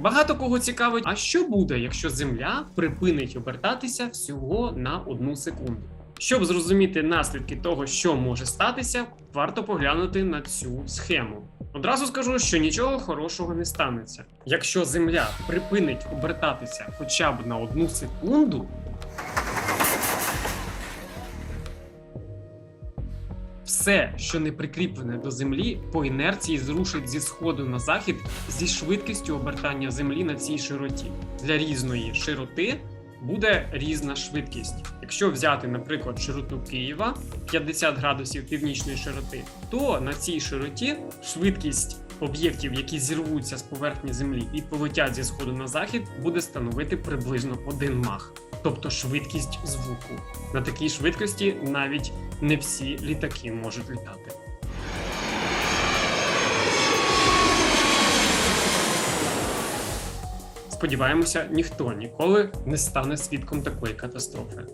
Багато кого цікавить, а що буде, якщо Земля припинить обертатися всього на одну секунду? Щоб зрозуміти наслідки того, що може статися, варто поглянути на цю схему. Одразу скажу, що нічого хорошого не станеться. Якщо Земля припинить обертатися хоча б на одну секунду, все, що не прикріплене до землі, по інерції зрушить зі сходу на захід зі швидкістю обертання землі на цій широті. Для різної широти буде різна швидкість. Якщо взяти, наприклад, широту Києва 50 градусів північної широти, то на цій широті швидкість об'єктів, які зірвуться з поверхні землі і полетять зі сходу на захід, буде становити приблизно 1 мах, тобто швидкість звуку. На такій швидкості навіть не всі літаки можуть літати. Сподіваємося, ніхто ніколи не стане свідком такої катастрофи.